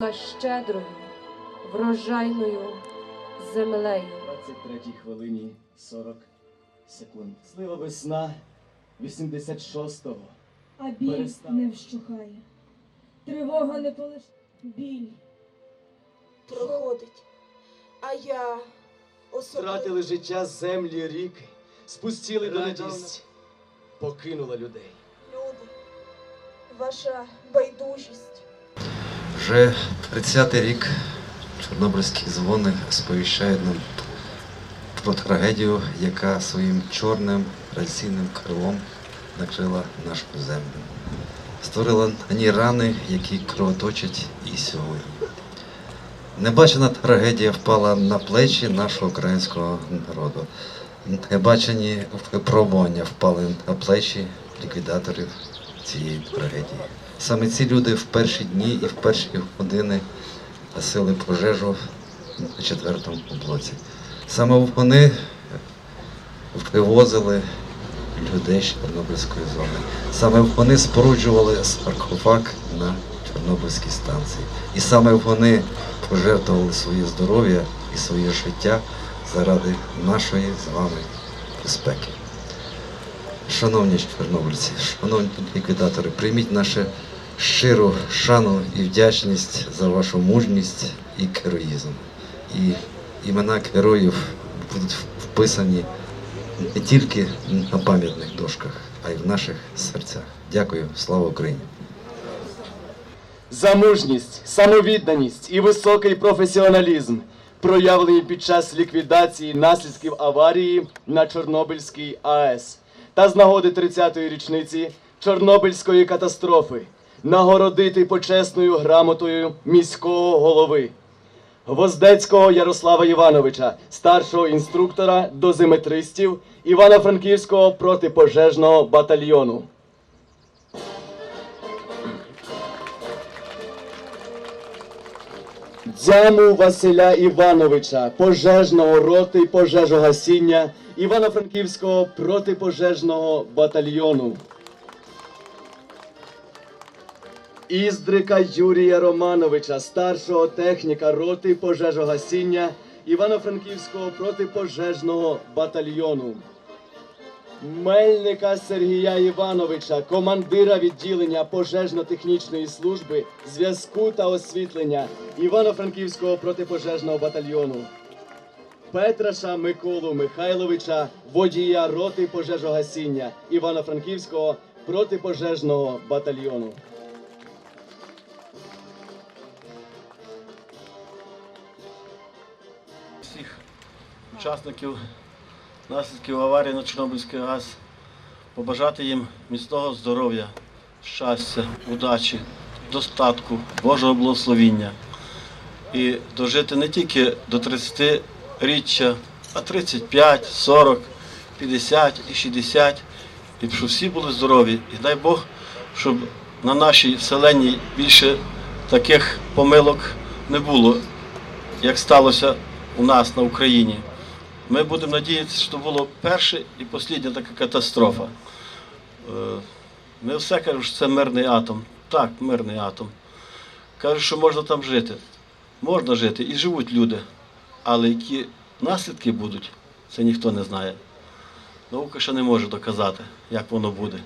за щедрою, врожайною землею. 23 хвилині 40 секунд. Слива весна 86-го. А біль Перестав. не вщухає. Тривога не полиш... Біль. проходить. А я особливо Втратили життя землі ріки, спустіли до радість, покинула людей. люди, ваша байдужість, Вже 30-й рік чорнобильські дзвони сповіщають нам про трагедію, яка своїм чорним раційним крилом накрила нашу землю. Створила на ній рани, які кровоточать і сьогодні. Небачена трагедія впала на плечі нашого українського народу. Небачені випробування впали на плечі ліквідаторів цієї трагедії. Саме ці люди в перші дні і в перші години гасили пожежу на четвертому блоці. Саме вони вивозили людей з Чорнобильської зони. Саме вони споруджували саркофаг на Чорнобильській станції. І саме вони пожертвували своє здоров'я і своє життя заради нашої з вами безпеки. Шановні чорнобильці, шановні ліквідатори, прийміть нашу щиру шану і вдячність за вашу мужність і героїзм. І імена героїв будуть вписані не тільки на пам'ятних дошках, а й в наших серцях. Дякую, слава Україні! За мужність, самовідданість і високий професіоналізм, проявлені під час ліквідації наслідків аварії на Чорнобильській АЕС та з нагоди 30-ї річниці Чорнобильської катастрофи нагородити почесною грамотою міського голови. Гвоздецького Ярослава Івановича, старшого інструктора дозиметристів Івано-Франківського протипожежного батальйону. Дзяму Василя Івановича, пожежного роти пожежогасіння Івано-Франківського протипожежного батальйону. Іздрика Юрія Романовича, старшого техніка роти пожежогасіння Івано-Франківського протипожежного батальйону. Мельника Сергія Івановича, командира відділення пожежно-технічної служби, зв'язку та освітлення Івано-Франківського протипожежного батальйону. Петраша Миколу Михайловича, водія роти пожежогасіння Івано-Франківського протипожежного батальйону. всіх учасників наслідків аварії на Чорнобильський газ, побажати їм міцного здоров'я, щастя, удачі, достатку, Божого благословіння. І дожити не тільки до 30-річчя, а 35, 40, 50 і 60, і щоб всі були здорові. І дай Бог, щоб на нашій вселенній більше таких помилок не було, як сталося у нас на Україні. Ми будемо надіятися, що було перша і остання така катастрофа. Е, Ми все кажемо, що це мирний атом. Так, мирний атом. Кажуть, що можна там жити. Можна жити і живуть люди. Але які наслідки будуть, це ніхто не знає. Наука ще не може доказати, як воно буде.